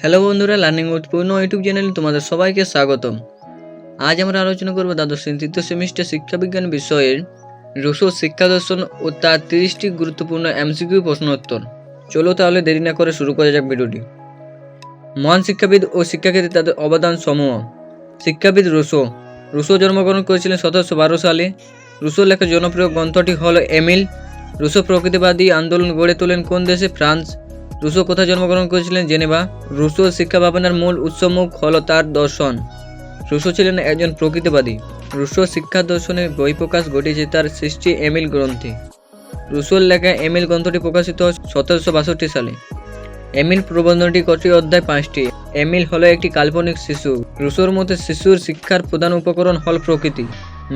Hello বন্ধুরা learning with পূর্ণ YouTube চ্যানেলে তোমাদের সবাইকে স্বাগতম। আজ আমরা আলোচনা করব দ্বাদশ তৃতীয় সেমিস্টার শিক্ষাবিজ্ঞান বিষয়ের রুশো শিক্ষা দর্শন ও তার তিরিশটি গুরুত্বপূর্ণ এমসিকিউ প্রশ্ন উত্তর। চলো তাহলে দেরি না করে শুরু করা যাক ভিডিওটি। মহান শিক্ষাবিদ ও শিক্ষাক্ষেত্রে তাদের অবদান সমূহ। শিক্ষাবিদ রুশো। রুশো জন্মগ্রহণ করেছিলেন সতেরোশো বারো সালে। রুশো লেখা জনপ্রিয় গ্রন্থটি হল এমিল রুশো প্রকৃতিবাদী আন্দোলন গড়ে তোলেন কোন দেশে? ফ্রান্স। রুশো কোথায় জন্মগ্রহণ করেছিলেন জেনেভা? রুশো শিক্ষা ভাবনার মূল উৎসমুখ হল তার দর্শন। রুশো ছিলেন একজন প্রকৃতিবাদী। রুশো শিক্ষা দর্শনের বহিঃপ্রকাশ ঘটেছে তার সৃষ্টি এমিল গ্রন্থে। রুশোর লেখা এমিল গ্রন্থটি প্রকাশিত সতেরোশো বাষট্টি সালে। এমিল প্রবন্ধটি কটি অধ্যায় পাঁচটি। এমিল হলো একটি কাল্পনিক শিশু। রুশোর মতে শিশুর শিক্ষার প্রধান উপকরণ হল প্রকৃতি।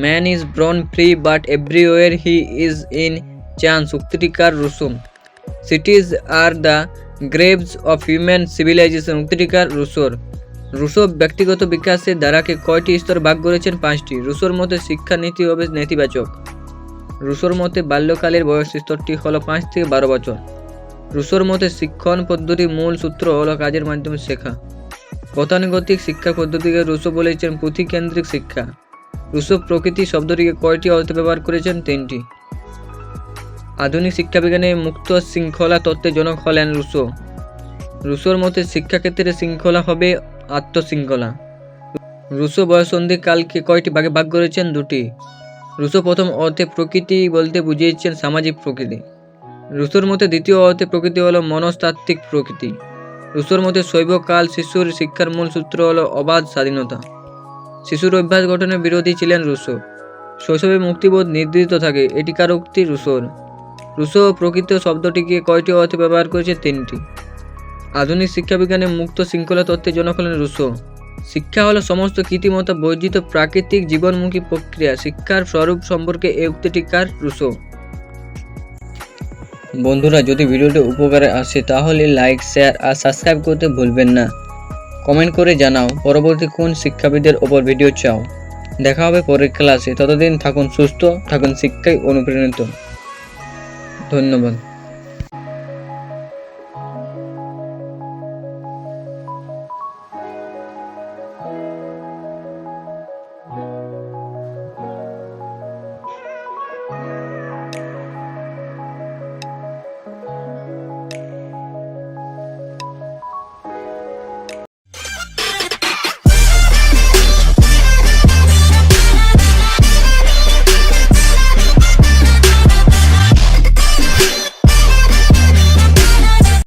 Man is born free but everywhere he is in chains উক্তিটিকার রুসুম cities are the graves of human civilization উক্তিটিকার রুসোর রুশো ব্যক্তিগত বিকাশের দ্বারাকে কয়টি স্তর ভাগ করেছেন? পাঁচটি। রুশোর মতে শিক্ষা নীতি হবে নেতিবাচক। রুশোর মতে বাল্যকালের বয়স স্তরটি হলো পাঁচ থেকে বারো বছর। রুশোর মতে শিক্ষণ পদ্ধতির মূল সূত্র হলো কাজের মাধ্যমে শেখা। গতানুগতিক শিক্ষা পদ্ধতিকে রুশো বলেছেন পুঁথিকেন্দ্রিক শিক্ষা। রুশো প্রকৃতি শব্দটিকে কয়টি অর্থে ব্যবহার করেছেন? তিনটি। আধুনিক শিক্ষাবিজ্ঞানে মুক্ত শৃঙ্খলা তত্ত্বের জনক হলেন রুশো। রুশোর মতে শিক্ষাক্ষেত্রে শৃঙ্খলা হবে আত্মশৃঙ্খলা। রুশো বয়সন্ধি কালকে কয়টি ভাগে ভাগ করেছেন? দুটি। রুশো প্রথম অর্থে প্রকৃতি বলতে বুঝিয়েছেন সামাজিক প্রকৃতি। রুশোর মতে দ্বিতীয় অর্থে প্রকৃতি হলো মনস্তাত্ত্বিক প্রকৃতি। রুশোর মতে শৈবকাল শিশুর শিক্ষার মূল সূত্র হলো অবাধ স্বাধীনতা। শিশুর অভ্যাস গঠনের বিরোধী ছিলেন রুশো। শৈশবে মুক্তিবোধ নির্ধারিত থাকে এটিকার উক্তি রুশোর। রুশো প্রকৃত শব্দটিকে কয়টি অর্থে ব্যবহার করেছে? তিনটি। আধুনিক শিক্ষাবিজ্ঞানে মুক্ত শৃঙ্খলা তত্ত্বের জনক হলেন রুশো। শিক্ষা হলো সমস্ত কৃত্রিমতা বর্জিত প্রাকৃতিক জীবনমুখী প্রক্রিয়া। শিক্ষার স্বরূপ সম্পর্কে এই উক্তিটিকার রুশো। বন্ধুরা, যদি ভিডিওটি উপকারে আসে, তাহলে লাইক, শেয়ার আর সাবস্ক্রাইব করতে ভুলবেন না। কমেন্ট করে জানাও পরবর্তী কোন শিক্ষাবিদের ওপর ভিডিও চাও। দেখা হবে পরের ক্লাসে। ততদিন থাকুন সুস্থ, থাকুন শিক্ষায় অনুপ্রাণিত। ধন্যবাদ।